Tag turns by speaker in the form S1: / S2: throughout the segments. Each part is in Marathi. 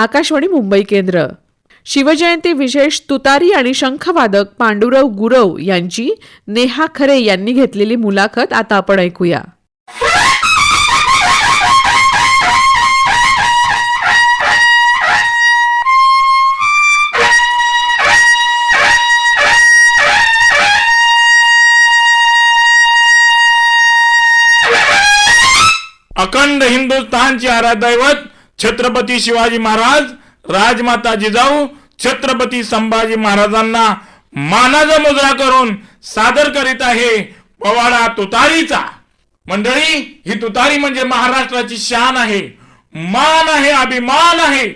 S1: आकाशवाणी मुंबई केंद्र. शिवजयंती विशेष तुतारी आणि शंखवादक पांडुरव गुरव यांची नेहा खरे यांनी घेतलेली मुलाखत आता आपण ऐकूया.
S2: अखंड हिंदुस्थानचे आराध्दैवत छत्रपती शिवाजी महाराज राजमाता जिजाऊ छत्रपती संभाजी महाराजांना मानाचा मुजरा करून सादर करीत आहे पवाडा तुतारीचा. मंडळी ही तुतारी म्हणजे महाराष्ट्राची शान आहे मान आहे अभिमान आहे.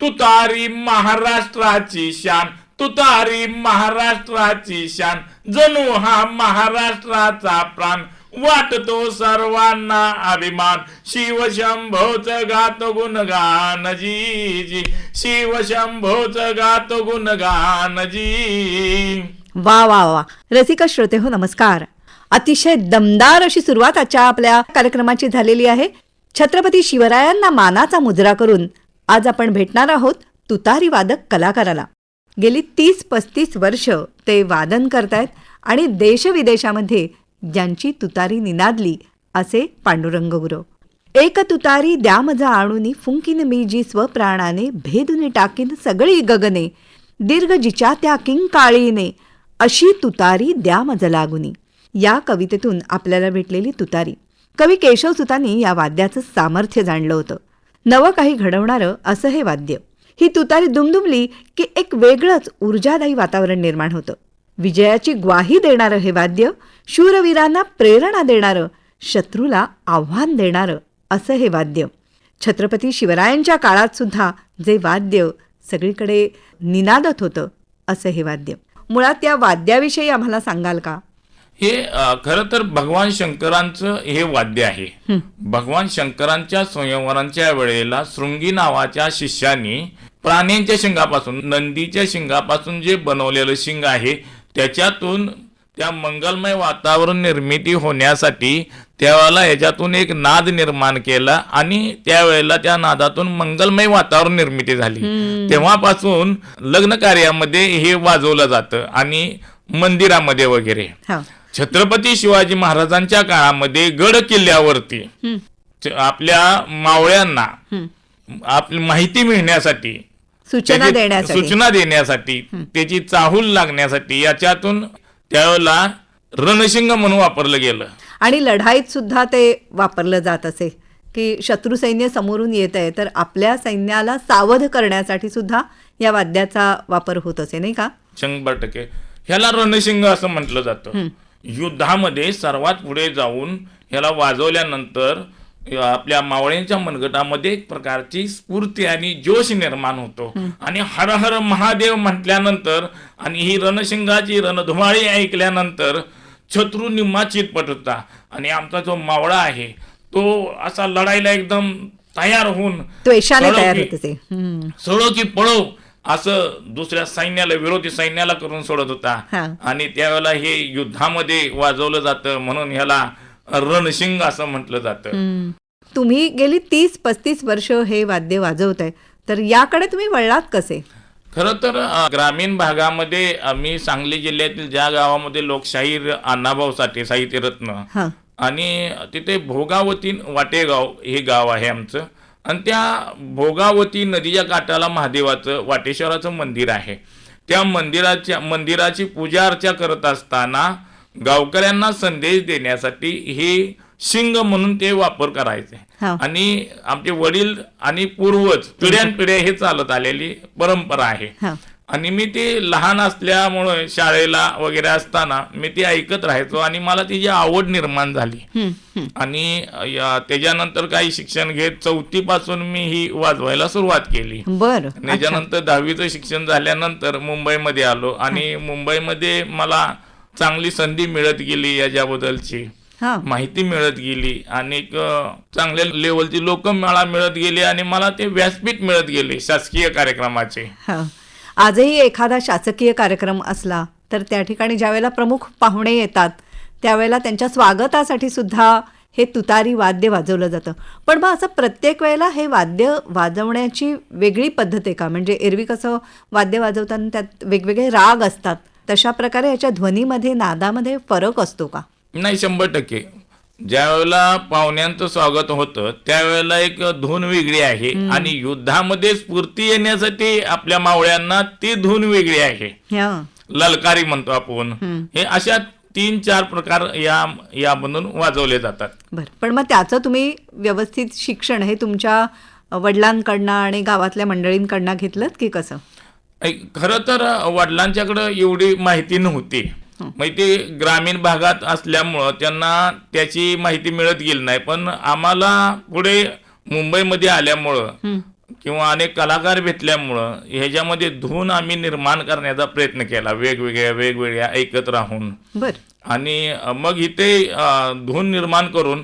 S2: तुतारी महाराष्ट्राची शान तुतारी महाराष्ट्राची शान. जणू हा महाराष्ट्राचा प्राण वाटतो सर्वांना अभिमान. शिवशंभोच गात गुणगान जी जी शिवशंभोच गात गुणगान जी
S3: वा वा वा. रसिका श्रोते हो नमस्कार. अतिशय दमदार अशी सुरुवात आजच्या आपल्या कार्यक्रमाची झालेली आहे. छत्रपती शिवरायांना मानाचा मुजरा करून आज आपण भेटणार आहोत तुतारी वादक कलाकाराला. गेली तीस पस्तीस वर्ष ते वादन करतायत आणि देशविदेशामध्ये ज्यांची तुतारी निनादली असे पांडुरंग गुरव एक तुतारी द्या मजा आणून फुंकीन मी जी स्वप्राणाने भेदुने टाकीन सगळी गगने दीर्घ जिच्या त्या किंकाळीने अशी तुतारी द्या मज लागुनी. या कवितेतून आपल्याला भेटलेली तुतारी. कवी केशवसुतांनी या वाद्याचं सामर्थ्य जाणलं होतं. नवं काही घडवणारं असं हे वाद्य. ही तुतारी दुमदुमली की एक वेगळंच ऊर्जादायी वातावरण निर्माण होतं. विजयाची ग्वाही देणारं हे वाद्य शूरवीरांना प्रेरणा देणारं शत्रूला आव्हान देणारं असं हे वाद्य. छत्रपती शिवरायांच्या काळात सुद्धा जे वाद्य सगळीकडे निनादत होतं असं हे वाद्य. मुळात या वाद्याविषयी आम्हाला सांगाल का?
S2: हे खरं तर भगवान शंकरांचं हे वाद्य आहे. भगवान शंकरांच्या स्वयंवरांच्या वेळेला शृंगी नावाच्या शिष्यानी प्राण्यांच्या शिंगापासून नंदीच्या शिंगापासून जे बनवलेलं शिंग आहे त्याच्यातून त्या मंगलमय वातावरण निर्मिती होण्यासाठी त्यावेळेला याच्यातून एक नाद निर्माण केला आणि त्यावेळेला त्या नादातून मंगलमय वातावरण निर्मिती झाली. तेव्हापासून लग्न कार्यामध्ये हे वाजवलं जातं आणि मंदिरामध्ये वगैरे.
S3: हा.
S2: छत्रपती शिवाजी महाराजांच्या काळामध्ये गड किल्ल्यावरती आपल्या मावळ्यांना. आपली माहिती मिळण्यासाठी
S3: सूचना देण्यासाठी.
S2: सूचना देण्यासाठी त्याची चाहूल लागण्यासाठी याच्यातून त्यावेळेला रणशिंग म्हणून वापरलं गेलं.
S3: आणि लढाईत सुद्धा ते वापरलं जात असे की शत्रू सैन्य समोरून येत आहे तर आपल्या सैन्याला सावध करण्यासाठी सुद्धा या वाद्याचा वापर होत असे नाही का?
S2: शंभर टक्के. ह्याला रणशिंग असं म्हटलं जातं. युद्धामध्ये सर्वात पुढे जाऊन ह्याला वाजवल्यानंतर आपल्या मावळ्यांच्या मनगटामध्ये एक प्रकारची स्फूर्ती आणि जोश निर्माण होतो. आणि हर हर महादेव म्हटल्यानंतर आणि ही रणशिंगाची रणधुमाळी ऐकल्यानंतर शत्रू निम्मा चितपट होता आणि आमचा जो मावळा आहे तो असा लढायला एकदम तयार होऊन. सोडो की पळो असं दुसऱ्या सैन्याला विरोधी सैन्याला करून सोडत होता. आणि त्यावेळेला हे युद्धामध्ये वाजवलं जातं म्हणून ह्याला रणशिंग असं म्हटलं जातं.
S3: तुम्ही गेली तीस पस्तीस वर्ष हे वाद्य वाजवत आहे तर याकडे तुम्ही वळलात कसे?
S2: खरं तर ग्रामीण भागामध्ये आम्ही सांगली जिल्ह्यातील ज्या गावामध्ये लोकशाही अण्णाभाऊ साठे साहित्य रत्न
S3: हा.
S2: आणि तिथे भोगावती वाटेगाव हे गाव आहे आमचं. आणि त्या भोगावती नदीच्या काठाला महादेवाचं वाटेश्वराचं मंदिर आहे. त्या मंदिराच्या मंदिराची पूजा अर्चा करत असताना गावकऱ्यांना संदेश देण्यासाठी हे शिंग म्हणून ते वापर करायचे.
S3: हा.
S2: आणि आमचे वडील आणि पूर्वज पिढ्यानपिढ्या हे चालत आलेली परंपरा आहे.
S3: हा.
S2: आणि मी ते लहान असल्यामुळे शाळेला वगैरे असताना मी ते ऐकत राहायचो आणि मला त्याची आवड निर्माण झाली. आणि त्याच्यानंतर काही शिक्षण घेत चौथीपासून मी ही वाजवायला सुरुवात केली. त्याच्यानंतर दहावीचं शिक्षण झाल्यानंतर मुंबईमध्ये आलो आणि मुंबईमध्ये मला चांगली संधी मिळत गेली याच्याबद्दलची.
S3: हा.
S2: माहिती मिळत गेली. आणि चांगल्या लेवलची लोक मला मिळत गेली आणि मला ते व्यासपीठ मिळत गेले शासकीय कार्यक्रमाचे.
S3: हा. आजही एखादा शासकीय कार्यक्रम असला तर त्या ठिकाणी ज्यावेळेला प्रमुख पाहुणे येतात त्यावेळेला त्यांच्या स्वागतासाठी सुद्धा हे तुतारी वाद्य वाजवलं जातं. पण मग असं प्रत्येक वेळेला हे वाद्य वाजवण्याची वेगळी पद्धत आहे का? म्हणजे एरवी कसं वाद्य वाजवताना त्यात वेगवेगळे राग असतात तशा प्रकारे याच्या ध्वनीमध्ये नादामध्ये फरक असतो का?
S2: नाही शंभर टक्के. ज्या वेळेला पाहुण्यांचं स्वागत होतं त्यावेळेला एक धून वेगळी आहे. आणि युद्धामध्ये स्फूर्ती येण्यासाठी आपल्या मावळ्यांना ती धून वेगळी आहे.
S3: हं.
S2: ललकारी म्हणतो आपण. हे अशा तीन चार प्रकार या यामधून वाजवले जातात.
S3: बरं. पण मग त्याचं तुम्ही व्यवस्थित शिक्षण हे तुमच्या वडिलांकडनं आणि गावातल्या मंडळींकडनं घेतलं की कसं?
S2: खरं तर वडिलांच्याकडं एवढी माहिती नव्हती. माहिती ग्रामीण भागात असल्यामुळं त्यांना त्याची माहिती मिळत गेली नाही. पण आम्हाला पुढे मुंबईमध्ये आल्यामुळं किंवा अनेक कलाकार भेटल्यामुळं ह्याच्यामध्ये धून आम्ही निर्माण करण्याचा प्रयत्न केला वेगवेगळ्या वेगवेगळ्या ऐकत राहून. आणि मग इथे धून निर्माण करून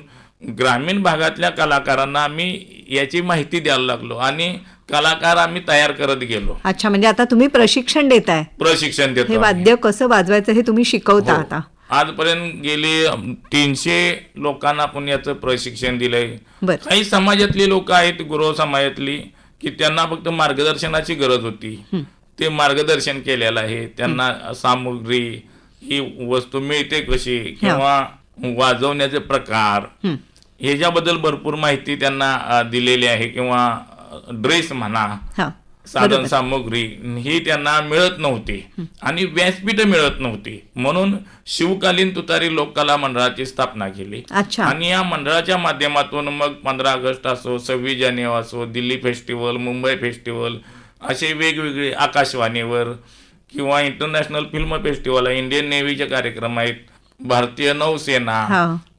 S2: ग्रामीण भागातल्या कलाकारांना आम्ही याची माहिती द्यायला लागलो. आणि कलाकार आम्ही तयार करत गेलो.
S3: अच्छा म्हणजे आता तुम्ही प्रशिक्षण देताय.
S2: प्रशिक्षण
S3: हे
S2: देतो.
S3: वाद्य कसं वाजवायचं हे तुम्ही शिकवता
S2: हो.
S3: आता?
S2: आजपर्यंत गेले तीनशे लोकांना आपण याचं प्रशिक्षण दिलंय.
S3: बर.
S2: काही समाजातली लोक आहेत गुरव समाजातली की त्यांना फक्त मार्गदर्शनाची गरज होती. ते मार्गदर्शन केलेलं आहे. त्यांना सामुग्री ही वस्तू मिळते कशी किंवा वाजवण्याचे प्रकार
S3: हं.
S2: ह्याच्याबद्दल भरपूर माहिती त्यांना अ, दिलेली आहे किंवा ड्रेस म्हणा साधन सामुग्री ही त्यांना मिळत नव्हती. आणि व्यासपीठ मिळत नव्हती. म्हणून शिवकालीन तुतारी लोककला मंडळाची स्थापना केली. आणि या मंडळाच्या माध्यमातून मग पंधरा ऑगस्ट असो सव्वीस जानेवारी असो दिल्ली फेस्टिवल मुंबई फेस्टिवल असे वेगवेगळे आकाशवाणीवर किंवा इंटरनॅशनल फिल्म फेस्टिवल आहे इंडियन नेव्हीचे कार्यक्रम आहेत भारतीय नौसेना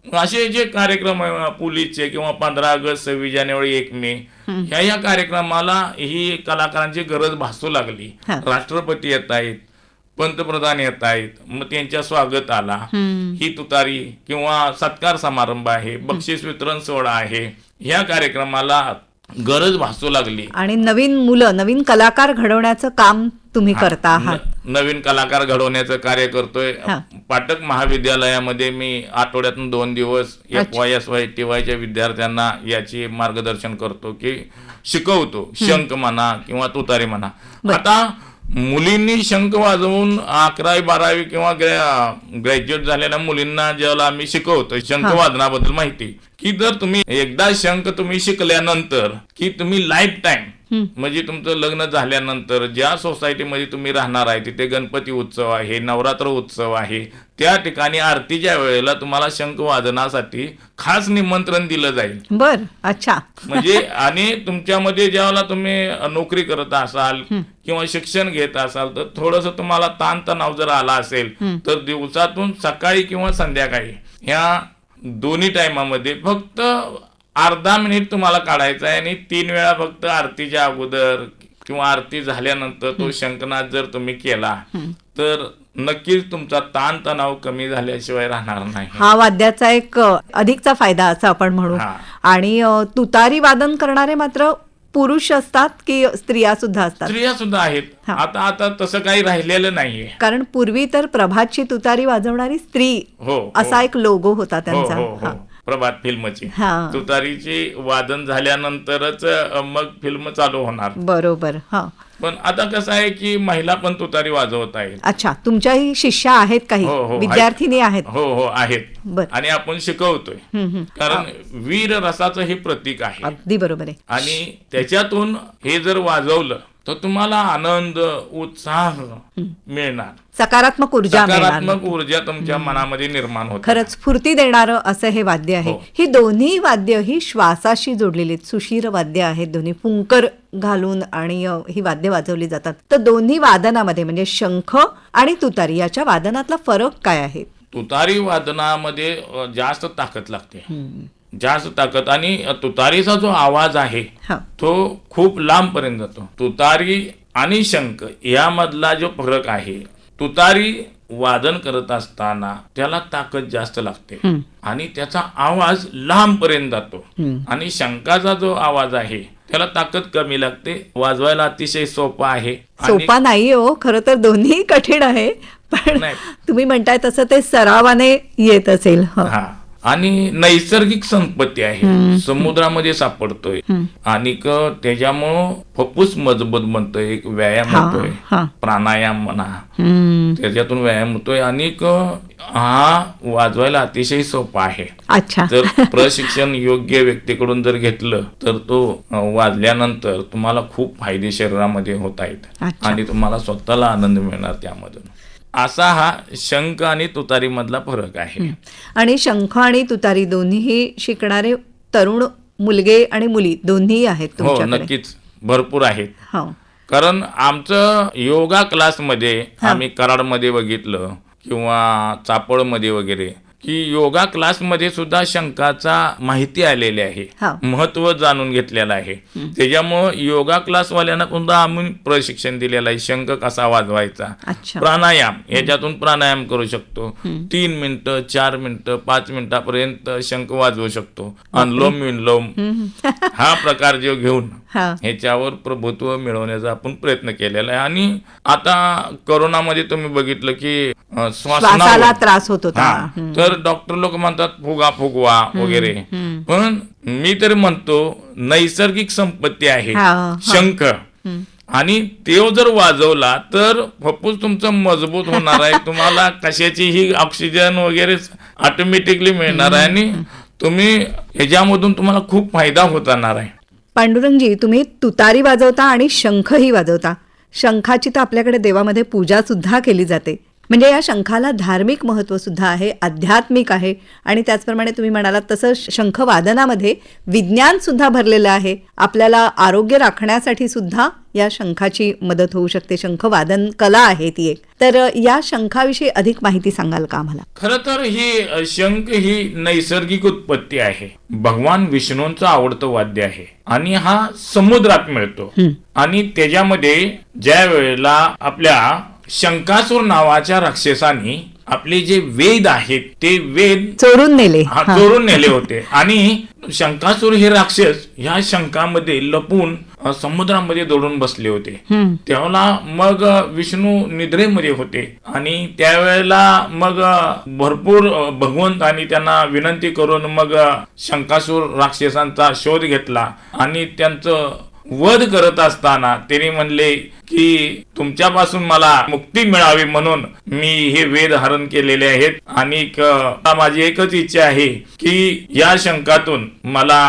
S2: असे जे कार्यक्रम आहे पोलीसचे किंवा पंधरा ऑगस्ट सव्वीस जानेवारी एक मे ह्या या कार्यक्रमाला ही कलाकारांची गरज भासू लागली. राष्ट्रपती येत आहेत पंतप्रधान येत आहेत मग त्यांच्या स्वागत आला. ही तुतारी किंवा सत्कार समारंभ आहे बक्षीस वितरण सोहळा आहे ह्या कार्यक्रमाला गरज भासू लागली.
S3: आणि नवीन मुलं नवीन कलाकार घडवण्याचं काम तुम्ही करता आहात.
S2: नवीन कलाकार घडवण्याचं कार्य करतोय. पाटक महाविद्यालयामध्ये मी आठवड्यातून दोन दिवस F Y S Y T वायच्या विद्यार्थ्यांना याची मार्गदर्शन करतो की शिकवतो. शंख म्हणा किंवा तुतारी म्हणा. आता मुलींनी शंख वाजवून अकरावी बारावी किंवा ग्रॅज्युएट झालेल्या मुलींना ज्यावेळेला आम्ही शिकवतो शंख वादनाबद्दल माहिती. की जर तुम्ही एकदा शंख तुम्ही शिकल्यानंतर की तुम्ही लाईफ टाईम म्हणजे तुमचं लग्न झाल्यानंतर ज्या सोसायटीमध्ये तुम्ही राहणार आहे तिथे गणपती उत्सव आहे नवरात्र उत्सव आहे त्या ठिकाणी आरतीच्या वेळेला तुम्हाला शंख वादनासाठी खास निमंत्रण दिलं जाईल.
S3: बर अच्छा.
S2: म्हणजे आणि तुमच्यामध्ये ज्यावेळेला तुम्ही नोकरी करत असाल किंवा शिक्षण घेत असाल तर थोडस तुम्हाला ताणतणाव जर आला असेल तर दिवसातून सकाळी किंवा संध्याकाळी ह्या दोन्ही टायमामध्ये फक्त अर्धा मिनिट तुम्हाला काढायचा आहे आणि तीन वेळा फक्त आरतीच्या अगोदर किंवा आरती झाल्यानंतर तो शंखनाद जर तुम्ही केला तर नक्कीच तुमचा ताणतणाव कमी झाल्याशिवाय राहणार नाही.
S3: हा वाद्याचा एक अधिकचा फायदा असं आपण म्हणू. आणि तुतारी वादन करणारे मात्र पुरुष असतात की स्त्रिया सुद्धा असतात?
S2: स्त्रिया सुद्धा आहेत. आता आता तसं काही राहिलेलं नाहीये.
S3: कारण पूर्वी तर प्रभातची तुतारी वाजवणारी स्त्री
S2: हो हो.
S3: असा एक लोगो होता
S2: हो
S3: त्यांचा.
S2: हा. प्रभात फिल्मची. तुतारीची वादन झाल्यानंतरच मग फिल्म चालू होणार.
S3: बरोबर हा.
S2: पण आता कसं आहे की महिला पण तुतारी वाजवत आहेत.
S3: अच्छा तुमच्याही शिष्या आहेत काही?
S2: हो, हो,
S3: विद्यार्थिनी आहेत.
S2: हो हो आहेत. आणि आपण शिकवतोय. कारण वीर रसाचं हे प्रतीक आहे.
S3: अगदी बरोबर आहे.
S2: आणि त्याच्यातून हे जर वाजवलं तर तुम्हाला आनंद उत्साह मिळणार.
S3: सकारात्मक ऊर्जा
S2: सकारात्मक ऊर्जा तुमच्या मनामध्ये निर्माण होते.
S3: खरंच स्फूर्ती देणारं असं हे वाद्य आहे.
S2: हो.
S3: ही दोन्ही वाद्य ही श्वासाशी जोडलेली आहेत सुशीर वाद्य आहेत. दोन्ही फुंकर घालून आणि अ, ही वाद्य वाजवली जातात. तर दोन्ही वादनामध्ये म्हणजे शंख आणि तुतारी याच्या वादनातला फरक काय आहे?
S2: तुतारी वादनामध्ये अ, जास्त ताकद लागते. जास्त ताकद आणि तुतारीचा जो आवाज आहे तो खूप लांब पर्यंत जातो. तुतारी आणि शंख यामधला जो फरक आहे तुतारी वादन करत असताना त्याला ताकद जास्त लागते आणि त्याचा आवाज लांब पर्यंत जातो आणि शंकाचा जो आवाज आहे त्याला ताकद कमी लागते. वाजवायला अतिशय सोपा आहे.
S3: सोपा नाही हो खरं तर दोन्ही कठीण आहे पण. तुम्ही म्हणताय तसं ते सरावाने येत असेल. हं.
S2: आणि नैसर्गिक संपत्ती आहे. समुद्रामध्ये सापडतोय. आणि क त्याच्यामुळं फप्पूस मजबूत बनतोय एक व्यायाम होतोय. प्राणायाम म्हणा. त्याच्यातून व्यायाम होतोय आणि हा वाजवायला अतिशय सोपा आहे.
S3: अच्छा.
S2: जर प्रशिक्षण योग्य व्यक्तीकडून जर घेतलं तर तो वाजल्यानंतर तुम्हाला खूप फायदे शरीरामध्ये होत आहेत. आणि तुम्हाला स्वतःला आनंद मिळणार त्यामधून. असा हा शंख आणि तुतारी मधला फरक आहे.
S3: आणि शंख आणि तुतारी दोन्ही शिकणारे तरुण मुलगे आणि मुली दोन्ही आहेत
S2: हो नक्कीच. भरपूर आहेत.
S3: हो.
S2: कारण आमचं योगा क्लासमध्ये आम्ही कराडमध्ये बघितलं किंवा चापळमध्ये वगैरे की योगा क्लासमध्ये सुद्धा शंकाचा माहिती आलेली आहे. महत्त्व जाणून घेतलेलं आहे. त्याच्यामुळं योगा क्लासवाल्यांना सुद्धा आम्ही प्रशिक्षण दिलेलं आहे. शंख कसा वाजवायचा? प्राणायाम. याच्यातून प्राणायाम करू शकतो. तीन मिनिटं चार मिनिटं पाच मिनिटापर्यंत शंख वाजवू शकतो. अनुलोम विलोम हा प्रकार जो घेऊन ह्याच्यावर प्रभुत्व मिळवण्याचा आपण प्रयत्न केलेला आहे. आणि आता करोनामध्ये तुम्ही बघितलं की
S3: श्वासाला त्रास होत होता.
S2: हा, तर डॉक्टर लोक म्हणतात फुगा फुगवा वगैरे. पण मी तर म्हणतो नैसर्गिक संपत्ती आहे. शंख. आणि तो जर वाजवला तर फप्पूस तुमचं मजबूत होणार आहे. तुम्हाला कशाचीही ऑक्सिजन वगैरे ऑटोमॅटिकली मिळणार आहे. आणि तुम्ही ह्याच्यामधून तुम्हाला खूप फायदा होत जाणार आहे.
S3: पांडुरंगजी तुम्ही तुतारी वाजवता आणि शंखही वाजवता. शंखाची तर आपल्याकडे देवामध्ये पूजा सुद्धा केली जाते. म्हणजे या शंखाला धार्मिक महत्त्व सुद्धा आहे आध्यात्मिक आहे. आणि त्याचप्रमाणे तुम्ही म्हणालात तसं शंख वादनामध्ये विज्ञान सुद्धा भरलेलं आहे. आपल्याला आरोग्य राखण्यासाठी सुद्धा या शंखाची मदत होऊ शकते. शंख वादन कला आहे ती एक. तर या शंखाविषयी अधिक माहिती सांगाल का आम्हाला?
S2: खर तर ही शंख ही नैसर्गिक उत्पत्ती आहे. भगवान विष्णूंचं आवडतं वाद्य आहे. आणि हा समुद्रात मिळतो. आणि त्याच्यामध्ये ज्या वेळेला आपल्या शंकासूर नावाच्या राक्षसाने आपले जे वेद आहेत ते वेद
S3: चोरून नेले.
S2: चोरून नेले होते. आणि शंकासूर हे राक्षस ह्या शंकामध्ये लपून समुद्रामध्ये दडून बसले होते. त्यावेळेला मग विष्णू निद्रेमध्ये होते. आणि त्यावेळेला मग भरपूर अ, भगवंतांनी त्यांना विनंती करून मग शंकासूर राक्षसांचा शोध घेतला. आणि त्यांचं वध करत असताना त्यांनी म्हणले की तुमच्यापासून मला मुक्ती मिळावी म्हणून मी हे वेद हरण केलेले आहेत. आणि माझी एकच इच्छा आहे की या शंकातून मला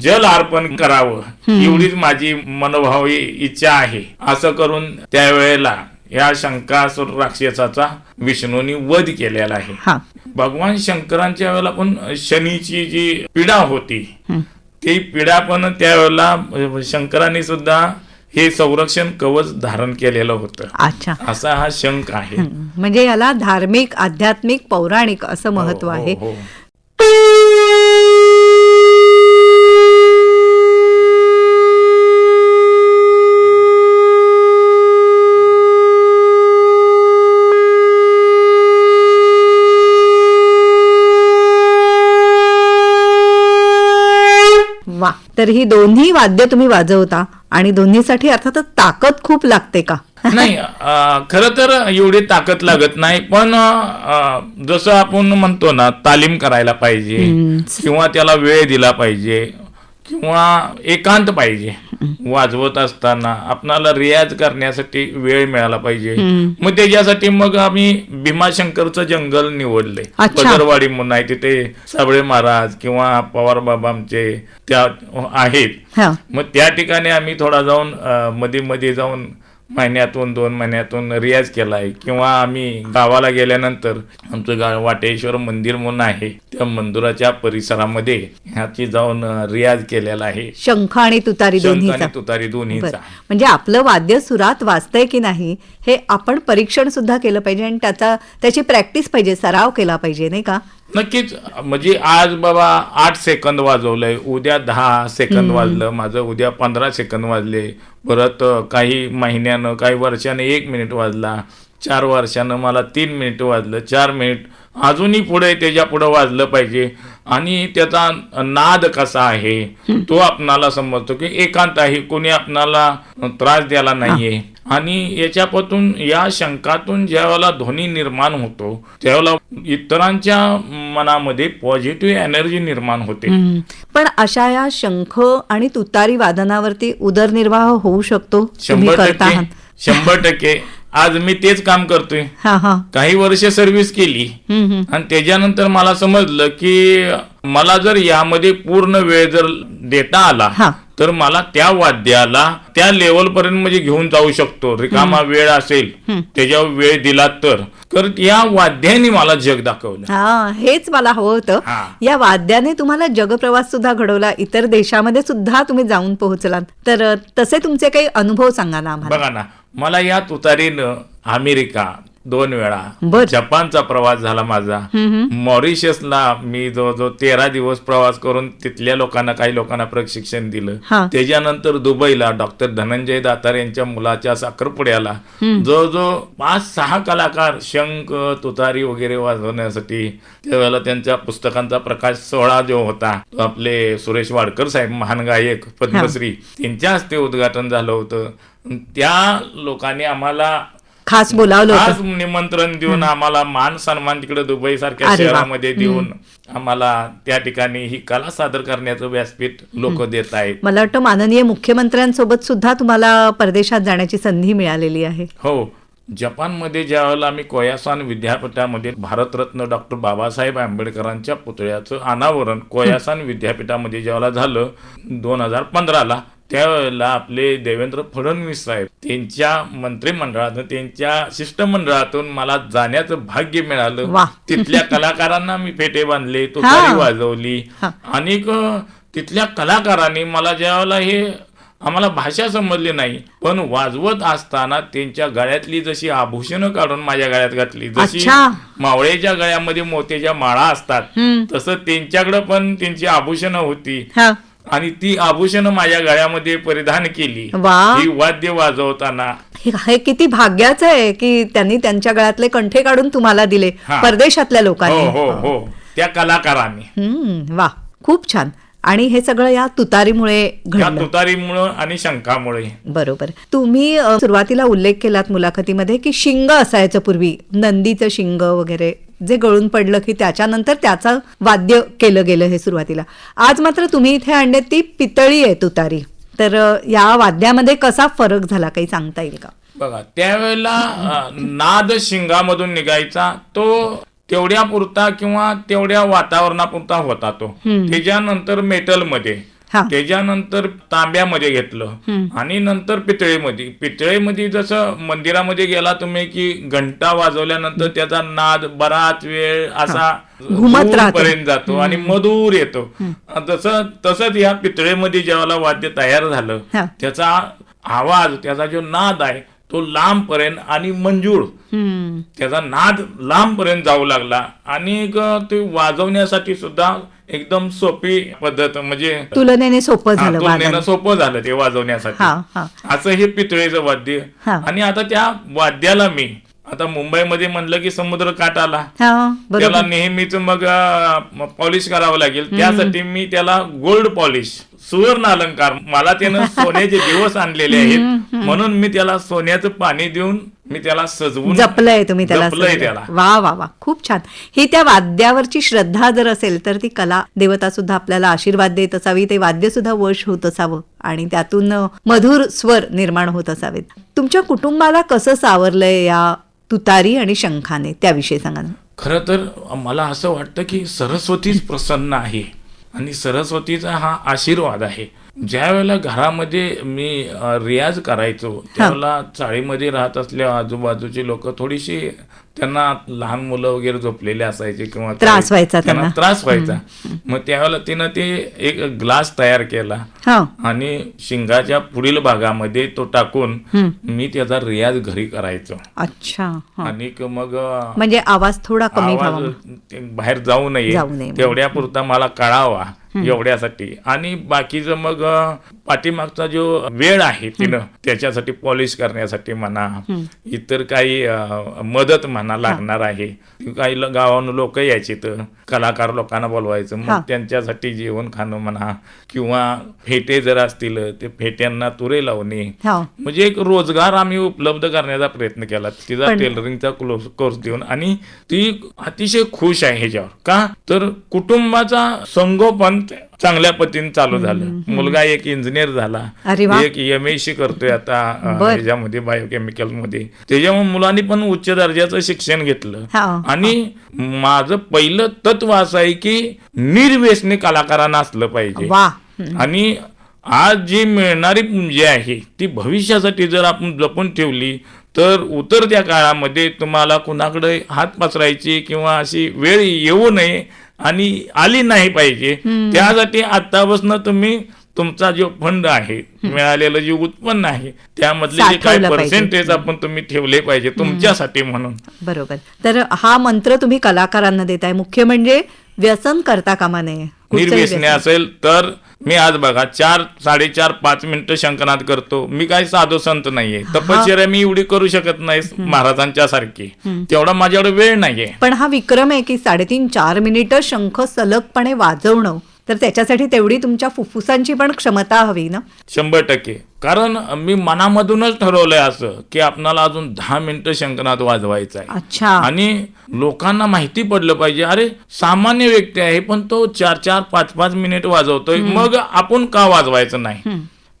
S2: जल अर्पण करावं. एवढीच माझी मनोभावी इच्छा आहे. असं करून त्यावेळेला या शंकासूर राक्षसाचा विष्णूंनी वध केलेला आहे. भगवान शंकरांच्या वेळेला पण शनीची जी पीडा होती ती पीडा पण त्यावेळेला शंकरांनी सुद्धा हे संरक्षण कवच धारण केलेलं होतं.
S3: अच्छा.
S2: असा हा शंख आहे.
S3: म्हणजे याला धार्मिक आध्यात्मिक पौराणिक असं महत्त्व
S2: हो,
S3: आहे
S2: हो.
S3: वा तर ही दोन्ही वाद्य तुम्ही वाजवता आणि दोन्हीसाठी अर्थातच ताकद खूप लागते का?
S2: नाही खर तर एवढी ताकद लागत नाही पण जसं आपण म्हणतो ना तालीम करायला पाहिजे किंवा त्याला वेळ दिला पाहिजे किंवा एकांत पाहिजे. वाजवत असताना आपणाला रियाज करण्यासाठी वेळ मिळाला पाहिजे. मग त्याच्यासाठी मग आम्ही भीमाशंकरचं जंगल निवडले. पदरवाडी म्हणून आहे तिथे साबळे महाराज किंवा पवार बाबा आमचे त्या आहेत. मग त्या ठिकाणी आम्ही थोडा जाऊन मध्ये मध्ये जाऊन महिन्यातून दोन महिन्यातून रियाज केलाय. किंवा आम्ही गावाला गेल्यानंतर आमचं गाव वाटेश्वर मंदिर म्हणून आहे. त्या मंदिराच्या परिसरामध्ये ह्याची जाऊन रियाज केलेला आहे.
S3: शंख आणि तुतारी
S2: शंख
S3: दोन्हीचा.
S2: आणि तुतारी दोन्हीचा.
S3: बरं. म्हणजे आपलं वाद्य सुरात वाजतंय की नाही हे आपण परीक्षण सुद्धा केलं पाहिजे आणि त्याचा त्याची प्रॅक्टिस पाहिजे सराव केला पाहिजे नाही का?
S2: नक्कीच. म्हणजे आज बाबा आठ सेकंद वाजवलंय. उद्या दहा सेकंद वाजलं. माझं उद्या पंधरा सेकंद वाजले. परत काही महिन्यानं काही वर्षानं एक मिनिट वाजला. चार वर्षानं मला तीन मिनिट वाजलं. चार मिनिट अजूनही पुढे त्याच्या पुढे वाजलं पाहिजे. आणि त्याचा नाद कसा आहे तो आपणाला समजतो की एकांत आहे कोणी आपणाला त्रास द्यायला नाहीये. आणि याच्यापासून या शंकातून ज्यावेळेला ध्वनी निर्माण होतो त्यावेळेला इतरांच्या मनामध्ये पॉझिटिव्ह एनर्जी निर्माण होते.
S3: पण अशा या शंख आणि तुतारी वादनावरती उदरनिर्वाह होऊ शकतो
S2: शंभर टक्के शंभर टक्के. आज मी तेच काम करतोय. काही वर्ष सर्व्हिस केली. आणि त्याच्यानंतर मला समजलं की मला जर यामध्ये पूर्ण वेळ जर देता आला
S3: हा.
S2: तर मला त्या वाद्याला त्या लेवल पर्यंत म्हणजे घेऊन जाऊ शकतो. रिकामा वेळ असेल त्याच्यावर वेळ दिला तर. तर या वाद्याने मला जग दाखवलं.
S3: हा हेच मला हवं होतं.
S2: हा.
S3: या वाद्याने तुम्हाला जगप्रवास सुद्धा घडवला. इतर देशामध्ये सुद्धा तुम्ही जाऊन पोहोचलात. तर अ, तसे तुमचे काही अनुभव सांगा ना आम्हाला.
S2: बघा ना मला या तुतारीनं अमेरिका दोन वेळा. जपानचा प्रवास झाला माझा. मॉरिशसला मी जवळजवळ तेरा दिवस प्रवास करून तिथल्या लोकांना काही लोकांना प्रशिक्षण दिलं. त्याच्यानंतर दुबईला डॉक्टर धनंजय दातार यांच्या मुलाच्या साखरपुड्याला. जवळजवळ पाच सहा कलाकार शंख तुतारी वगैरे वाजवण्यासाठी त्यावेळेला त्यांच्या पुस्तकांचा प्रकाश सोहळा जो होता तो आपले सुरेश वाडकर साहेब महान गायक पद्मश्री त्यांच्या हस्ते उद्घाटन झालं होतं. त्या लोकांनी आम्हाला
S3: खास बोलावलं होतं.
S2: खास निमंत्रण देऊन आम्हाला मान सन्मान तिकडे दुबई सारख्या
S3: अरे वा.
S2: शहरामध्ये देऊन आम्हाला त्या ठिकाणी ही कला सादर करण्याचं व्यासपीठ लोक देत आहेत.
S3: मला वाटतं माननीय मुख्यमंत्र्यांसोबत सुद्धा तुम्हाला परदेशात जाण्याची संधी मिळालेली आहे.
S2: हो. जपानमध्ये ज्यावेळेला आम्ही कोयासान विद्यापीठामध्ये भारतरत्न डॉक्टर बाबासाहेब आंबेडकरांच्या पुतळ्याचं अनावरण कोयासान विद्यापीठामध्ये ज्यावेळेला झालं दोन हजार पंधराला त्यावेळेला आपले देवेंद्र फडणवीस साहेब त्यांच्या मंत्रिमंडळातून त्यांच्या शिष्टमंडळातून मला जाण्याचं भाग्य मिळालं. तिथल्या कलाकारांना मी फेटे बांधले तुतारी वाजवली. अनेक अ, तिथल्या कलाकारांनी मला ज्यावेळेला हे आम्हाला भाषा समजली नाही पण वाजवत असताना त्यांच्या गळ्यातली जशी आभूषणं काढून माझ्या गळ्यात घातली जशी. मावळेच्या गळ्यामध्ये मोत्याच्या माळा असतात तसं त्यांच्याकडे पण त्यांची आभूषणं होती आणि ती आभूषणं माझ्या गळ्यामध्ये परिधान केली.
S3: वा.
S2: ही वाद्य वाजवताना.
S3: हे हे किती भाग्याचं आहे की त्यांनी त्यांच्या गळ्यातले कंठे काढून तुम्हाला दिले
S2: हा.
S3: परदेशातल्या
S2: हो
S3: लोकांनी
S2: हो हो. त्या कलाकारांनी.
S3: हम्म, वा. खूप छान. आणि हे सगळं या तुतारीमुळे घडलं.
S2: तुतारीमुळं आणि शंखामुळे
S3: बरोबर. तुम्ही सुरुवातीला उल्लेख केलात मुलाखतीमध्ये की शिंग असायचं पूर्वी नंदीचं शिंग वगैरे जे गळून पडलं की त्याच्यानंतर त्याचं वाद्य केलं गेलं हे सुरुवातीला. आज मात्र तुम्ही इथे आणले ती पितळी आहे तुतारी. तर या वाद्यामध्ये कसा फरक झाला काही सांगता येईल का?
S2: बघा त्यावेळेला नाद शिंगामधून निघायचा तो तेवढ्या पुरता किंवा तेवढ्या वातावरणापुरता होता तो. त्याच्यानंतर मेटलमध्ये. त्याच्यानंतर तांब्यामध्ये घेतलं आणि नंतर पितळेमध्ये. पितळेमध्ये जसं मंदिरामध्ये गेला तुम्ही की घंटा वाजवल्यानंतर त्याचा नाद बराच वेळ असा. पर्यंत जातो आणि मधुर येतो. तसं तसंच या पितळेमध्ये जेव्हा वाद्य तयार झालं. त्याचा आवाज त्याचा जो नाद आहे तो लांब पर्यंत आणि मंजूळ. त्याचा नाद लांब पर्यंत जाऊ लागला. आणि ते वाजवण्यासाठी सुद्धा एकदम सोपी पद्धत म्हणजे
S3: तुलनेने सोपं झालं
S2: तुलनेनं सोपं झालं ते वाजवण्यासाठी. असं हे पितळेचं वाद्य. आणि आता त्या वाद्याला मी आता मुंबईमध्ये म्हणलं की समुद्र काठ आला. त्याला नेहमीच मग पॉलिश करावं लागेल. त्यासाठी मी त्याला गोल्ड पॉलिश सुवर्ण अलंकार. मला त्यानं सोन्याचे दिवस आणलेले आहेत. म्हणून मी त्याला सोन्याचं पाणी देऊन मी त्याला सजवून
S3: जपलंय तुम्ही त्याला.
S2: त्याला.
S3: वा वा वा. खूप छान. ही त्या वाद्यावरची श्रद्धा जर असेल तर ती कला देवता सुद्धा आपल्याला आशीर्वाद देत असावी. ते वाद्य सुद्धा वश होत असावं आणि त्यातून मधुर स्वर निर्माण होत असावेत. तुमच्या कुटुंबाला कसं सावरलंय या तुतारी आणि शंखाने त्याविषयी सांगा ना.
S2: खरं तर मला असं वाटतं की सरस्वतीच प्रसन्न आहे आणि सरस्वतीचा हा आशीर्वाद आहे. ज्या वेळेला घरामध्ये मी रियाज करायचो त्यावेळेला चाळीमध्ये राहत असल्या आजूबाजूची लोक थोडीशी त्यांना लहान मुलं वगैरे झोपलेले असायचे किंवा
S3: त्रास व्हायचा
S2: त्यांना. त्रास व्हायचा. मग त्यावेळेला तिनं ते एक ग्लास तयार केला आणि शिंगाच्या पुढील भागामध्ये तो टाकून मी त्याचा रियाज घरी करायचो.
S3: अच्छा.
S2: आणि मग
S3: म्हणजे आवाज थोडा कमी
S2: आवाज बाहेर जाऊ नये.
S3: जाऊ नये.
S2: तेवढ्या पुरता मला कळावा. एवढ्यासाठी. आणि बाकीचं मग पाठीमागचा जो वेळ आहे तिनं त्याच्यासाठी पॉलिश करण्यासाठी म्हणा इतर काही मदत म्हणा लागणार आहे. काही गावाहून लोक यायचे तर कलाकार लोकांना बोलवायचं. मग त्यांच्यासाठी जेवण खाणं म्हणा किंवा फेटे जर असतील ते फेट्यांना तुरे लावणे. म्हणजे एक रोजगार आम्ही उपलब्ध करण्याचा प्रयत्न केला. तिचा टेलरिंगचा कोर्स देऊन आणि ती अतिशय खुश आहे ह्याच्यावर. का? तर कुटुंबाचा संगोपन चांगल्या पद्धतीने चालू झालं. मुलगा एक इंजिनियर झाला. एक एम एस सी करतोय आता. ह्याच्यामध्ये बायोकेमिकलमध्ये. त्याच्यामुळे मुलांनी पण उच्च दर्जाचं शिक्षण घेतलं. आणि माझं पहिलं तत्व असं आहे की निर्व्यसनी कलाकारांना असलं पाहिजे. आणि आज जी मिळणारी पुंजी आहे ती भविष्यासाठी जर आपण जपून ठेवली तर उतरत्या काळामध्ये तुम्हाला कुणाकडे हात पसरायची किंवा अशी वेळ येऊ नये आणि आली नाही पाहिजे. त्यासाठी आतापासून तुम्ही तुमचा जो फंड आहे मिळालेलं जे उत्पन्न आहे त्यामधले जे
S3: पाहिजे.
S2: पर्सेंटेज आपण तुम्ही ठेवले पाहिजे तुमच्यासाठी म्हणून.
S3: बरोबर. तर हा मंत्र तुम्ही कलाकारांना देताय मुख्य म्हणजे व्यसन करता कामा नये.
S2: निर्व्यसनी
S3: व्यसन.
S2: असेल तर मी आज बघा चार साडेचार पाच मिनिटं शंकनाद करतो. मी काही साधू संत नाहीये. तपश्चर्या मी एवढी करू शकत नाही महाराजांच्या सारखी. तेवढा माझ्याकडे वेळ नाहीये.
S3: पण हा विक्रम आहे की साडेतीन चार मिनिटं शंख सलगपणे वाजवणं. तर त्याच्यासाठी तेवढी तुमच्या फुफ्फुसांची पण क्षमता हवी ना?
S2: शंभर टक्के. कारण मी मनामधूनच ठरवलंय असं की आपणाला अजून दहा मिनिटं शंकनाद वाजवायचा आहे
S3: अच्छा.
S2: आणि लोकांना माहिती पडलं पाहिजे अरे सामान्य व्यक्ती आहे पण तो चार चार पाच पाच मिनिट वाजवतोय मग आपण का वाजवायचं नाही?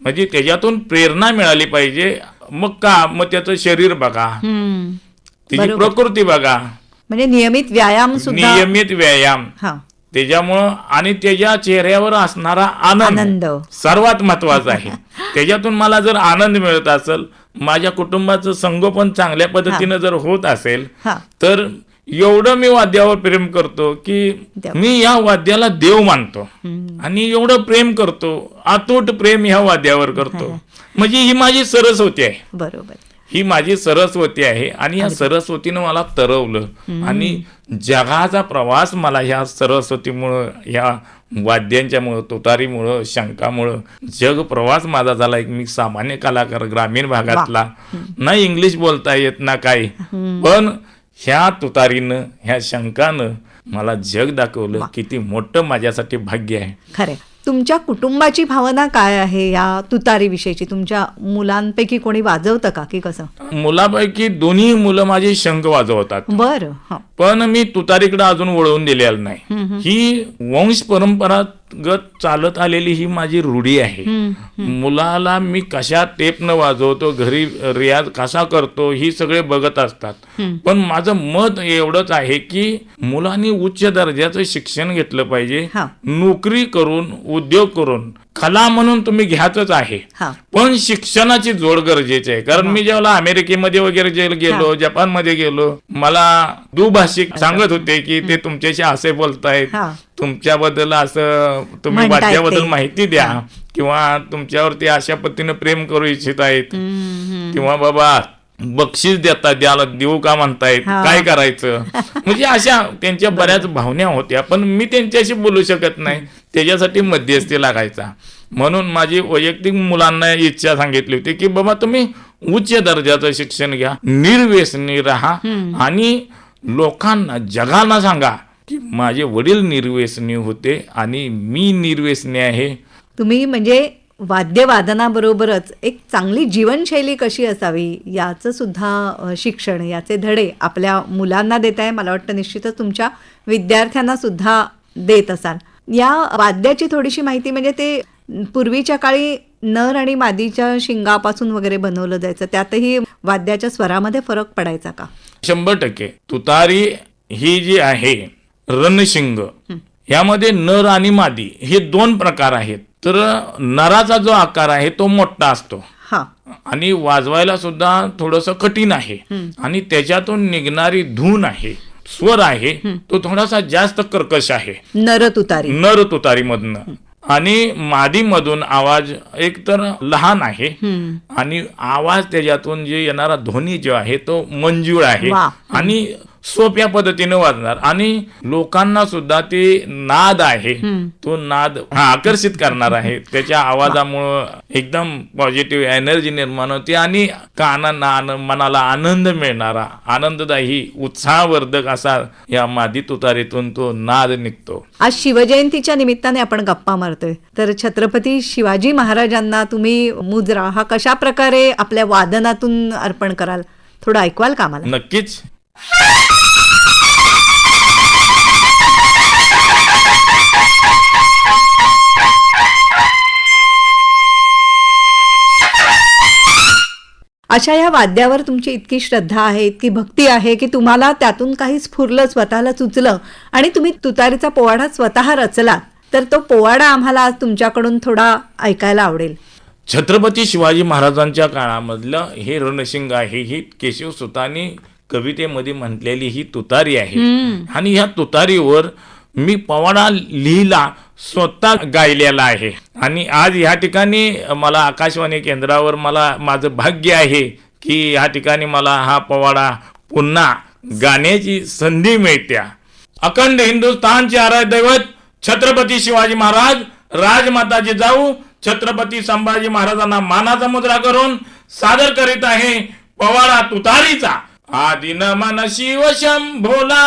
S2: म्हणजे त्याच्यातून प्रेरणा मिळाली पाहिजे मग का? मग त्याचं शरीर बघा. त्याची. प्रकृती बघा.
S3: म्हणजे नियमित व्यायाम सुद्धा
S2: नियमित व्यायाम. त्याच्यामुळं आणि त्याच्या चेहऱ्यावर असणारा
S3: आनंद.
S2: सर्वात महत्त्वाचा आहे. त्याच्यातून मला जर आनंद मिळत असेल माझ्या कुटुंबाचं संगोपन चांगल्या पद्धतीनं जर होत असेल तर एवढं मी वाद्यावर प्रेम करतो की. मी या वाद्याला देव मानतो. आणि एवढं प्रेम करतो अतूट प्रेम ह्या वाद्यावर करतो. म्हणजे ही माझी सरस्वती आहे.
S3: बरोबर.
S2: ही माझी सरस्वती आहे आणि या सरस्वतीनं मला तरवलं. आणि जगाचा प्रवास मला ह्या सरस्वतीमुळं ह्या वाद्यांच्यामुळं तुतारीमुळं शंकामुळं जग प्रवास माझा झाला. एक मी सामान्य कलाकार ग्रामीण भागातला. ना इंग्लिश बोलता येत ना काही. पण ह्या तुतारीनं ह्या शंकानं मला जग दाखवलं किती मोठं माझ्यासाठी भाग्य आहे.
S3: खरे तुमच्या कुटुंबाची भावना काय आहे या तुतारी विषयीची तुमच्या मुलांपैकी कोणी वाजवतं का की कसं?
S2: मुलापैकी दोन्ही मुलं माझी शंख वाजवतात.
S3: बरं
S2: पण मी तुतारीकडे अजून वळवून दिलेलं नाही. ही वंश परंपरागत चालत आलेली ही माझी रूढी आहे. मुलाला मी कशा टेपनं वाजवतो घरी रियाज कसा करतो ही सगळे बघत असतात. पण माझं मत एवढंच आहे की मुलांनी उच्च दर्जाचं शिक्षण घेतलं पाहिजे. नोकरी करून उद्योग करून कला म्हणून तुम्ही घ्यायच आहे. पण शिक्षणाची जोड गरजेची आहे. कारण मी जेव्हा अमेरिकेमध्ये वगैरे जे गेलो जपानमध्ये गेलो मला दुभाषिक सांगत होते की ते तुमच्याशी असे बोलतायत. तुमच्याबद्दल असं तुम्ही वाद्याबद्दल. माहिती द्या. किंवा तुमच्यावरती अशा पद्धतीने प्रेम करू इच्छित आहेत. किंवा बाबा बक्षीस देतात द्याला देऊ का म्हणतायत. काय करायचं? म्हणजे अशा त्यांच्या बऱ्याच भावना होत्या पण मी त्यांच्याशी बोलू शकत नाही. त्याच्यासाठी मध्यस्थी लागायचा. म्हणून माझी वैयक्तिक मुलांना इच्छा सांगितली होती की बाबा तुम्ही उच्च दर्जाचं शिक्षण घ्या निर्व्यसनी राहा आणि लोकांना जगाला सांगा की माझे वडील निर्व्यसनी होते आणि मी निर्व्यसनी आहे.
S3: तुम्ही म्हणजे वाद्यवादनाबरोबरच एक चांगली जीवनशैली कशी असावी याचं सुद्धा शिक्षण याचे धडे आपल्या मुलांना देत आहे मला वाटतं निश्चितच तुमच्या विद्यार्थ्यांना सुद्धा देत असाल. या वाद्याची थोडीशी माहिती म्हणजे ते पूर्वीच्या काळी नर आणि मादीच्या शिंगापासून वगैरे बनवलं जायचं त्यातही वाद्याच्या स्वरामध्ये फरक पडायचा का?
S2: शंभर टक्के. तुतारी ही जी आहे रणशिंग यामध्ये नर आणि मादी हे दोन प्रकार आहेत. तर नराचा जो आकार आहे तो मोठा असतो.
S3: हा.
S2: आणि वाजवायला सुद्धा थोडस कठीण आहे. आणि त्याच्यातून निघणारी धून आहे स्वर आहे तो थोडासा जास्त कर्कश आहे.
S3: नर तुतारी
S2: नर तुतारीमधनं. आणि मादीमधून आवाज एक तर लहान आहे आणि आवाज त्याच्यातून जे येणारा ध्वनी जो आहे तो मंजूळ आहे. आणि सोप्या पद्धतीने वाजणार. आणि लोकांना सुद्धा ते नाद आहे. तो नाद हा आकर्षित करणार आहे. त्याच्या आवाजामुळं एकदम पॉझिटिव्ह एनर्जी निर्माण होते आणि कानांना मनाला आनंद मिळणारा आनंददायी उत्साहवर्धक असा या मादी तुतारीतून तो नाद निघतो.
S3: आज शिवजयंतीच्या निमित्ताने आपण गप्पा मारतोय. तर छत्रपती शिवाजी महाराजांना तुम्ही मुजरा हा कशा प्रकारे आपल्या वादनातून अर्पण कराल? थोडं ऐकवाल का मला
S2: नक्कीच.
S3: अशा या वाद्यावर तुमची इतकी श्रद्धा आहे इतकी भक्ती आहे की तुम्हाला त्यातून काही स्फुरलं स्वतःला सुचलं आणि तुम्ही तुतारीचा पोवाडा स्वतः रचला तर तो पोवाडा आम्हाला आज तुमच्याकडून थोडा ऐकायला आवडेल.
S2: छत्रपती शिवाजी महाराजांच्या काळामधलं हे रणशिंग आहे ही केशव सुतानी कवितेमध्ये म्हटलेली ही तुतारी आहे. आणि ह्या तुतारीवर मी पवाडा लिहिला स्वतः गायलेला आहे. आणि आज ह्या ठिकाणी मला आकाशवाणी केंद्रावर मला माझं भाग्य आहे की ह्या ठिकाणी मला हा पवाडा पुन्हा गाण्याची संधी मिळत्या. अखंड हिंदुस्थानचे आराध्य दैवत छत्रपती शिवाजी महाराज राजमाताचे जाऊ छत्रपती संभाजी महाराजांना मानाचा मुद्रा करून सादर करीत आहे पवाडा तुतारीचा. आदिन मन शिव शंभोला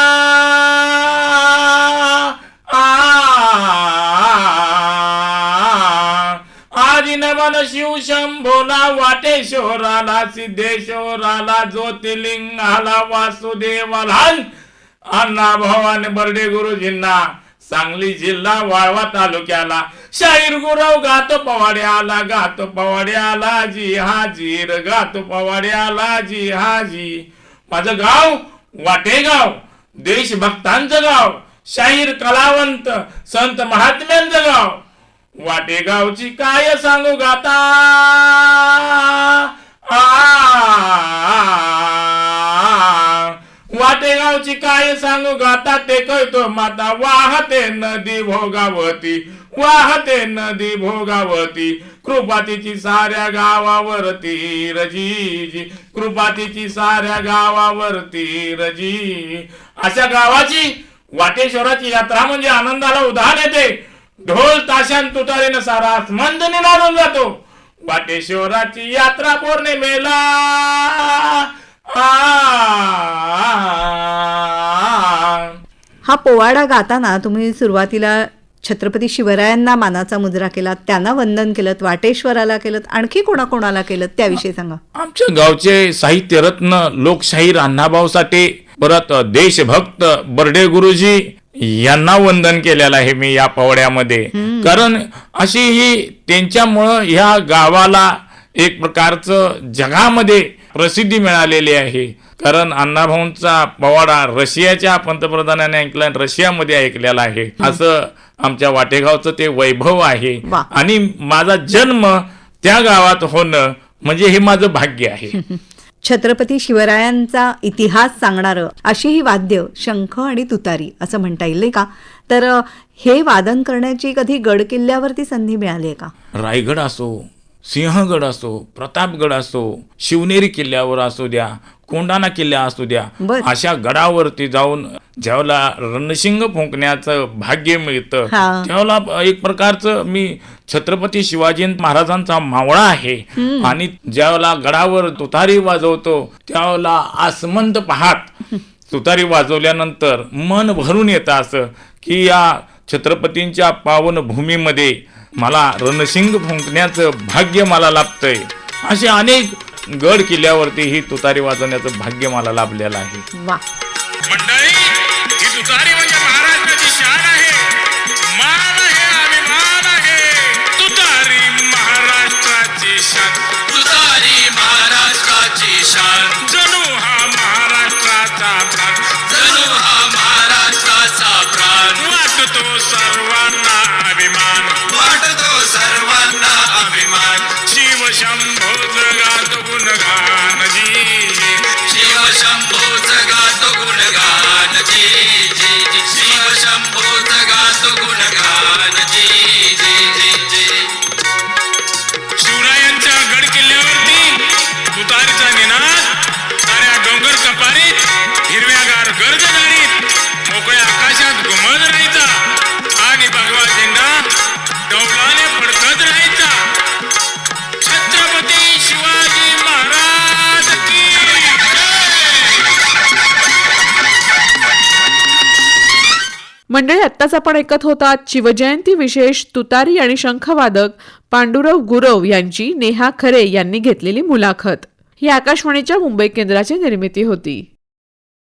S2: आदिन मन शिव शंभोला वाटेश्वराला सिद्धेश्वराला ज्योतिर्लिंगाला वासुदेवाला अण्णा भवान बर्डे गुरुजींना सांगली जिल्हा वाळवा तालुक्याला. शाहीर गुरव गातो पवाड्याला गातो पवाड्याला जी हाजीर गातो पवाड्याला जी हाजी माझं गाव वाटेगाव देशभक्तांचं गाव शाहीर कलावंत संत महात्म्यांचं गाव. वाटेगावची काय सांगू गाता? आ वाटेगावची काय सांगू गाता? ते कळतो माता वाहते नदी भोगावती. वाहते नदी भोगावती. कृपातीची साऱ्या गावावरती रजी कृपातीची साऱ्या गावावरती रजी अशा गावाची वाटेश्वराची यात्रा म्हणजे आनंदाला उदाहरण येते. ढोल ताशान तुतारीनं सारा मंद निनादून जातो. वाटेश्वराची यात्रा पौर्णिमेला.
S3: हा पोवाडा गाताना तुम्ही सुरुवातीला छत्रपती शिवरायांना मानाचा मुजरा केला त्यांना वंदन केलं वाटेश्वराला केलं आणखी कोणाकोणाला केलं त्याविषयी सांगा.
S2: आमच्या गावचे साहित्यरत्न लोकशाहीर अण्णाभाऊ साठे परत देशभक्त बर्डे गुरुजी यांना वंदन केलेलं आहे मी या पवड्यामध्ये. कारण अशी ही त्यांच्यामुळं ह्या गावाला एक प्रकारचं जगामध्ये प्रसिद्धी मिळालेली आहे. कारण अण्णाभाऊंचा पवाडा रशियाच्या पंतप्रधानाने ऐकला रशियामध्ये ऐकलेला आहे. असं आमच्या वाटेगावचं ते वैभव आहे. आणि माझा जन्म त्या गावात होणं म्हणजे हे माझं भाग्य आहे.
S3: छत्रपती शिवरायांचा इतिहास सांगणारं अशी ही वाद्य शंख आणि तुतारी असं म्हणता येईल का? तर हे वादन करण्याची कधी गड किल्ल्यावरती संधी मिळाली आहे का?
S2: रायगड असो सिंहगड असो प्रतापगड असो शिवनेरी किल्ल्यावर असू द्या कोंडाणा किल्ला असू द्या. अशा गडावरती जाऊन ज्यावेळेला रणशिंग फुंकण्याचं भाग्य मिळतं. त्यावेळेला एक प्रकारचं मी छत्रपती शिवाजी महाराजांचा मावळा आहे आणि ज्यावेळेला गडावर तुतारी वाजवतो त्यावेळेला आसमंत पाहात तुतारी वाजवल्यानंतर मन भरून येतं असं की या छत्रपतींच्या पावन भूमीमध्ये मला रणशिंग फुंकण्याचं भाग्य मला लाभतंय. असे अनेक गड किल्ल्यावरती ही तुतारी वाजवण्याचं भाग्य मला लाभलेलं आहे.
S1: मंडळी आत्ताच आपण ऐकत होतात शिवजयंती विशेष तुतारी आणि शंखवादक पांडुरव गुरव यांची नेहा खरे यांनी घेतलेली मुलाखत. ही आकाशवाणीच्या मुंबई केंद्राची निर्मिती होती.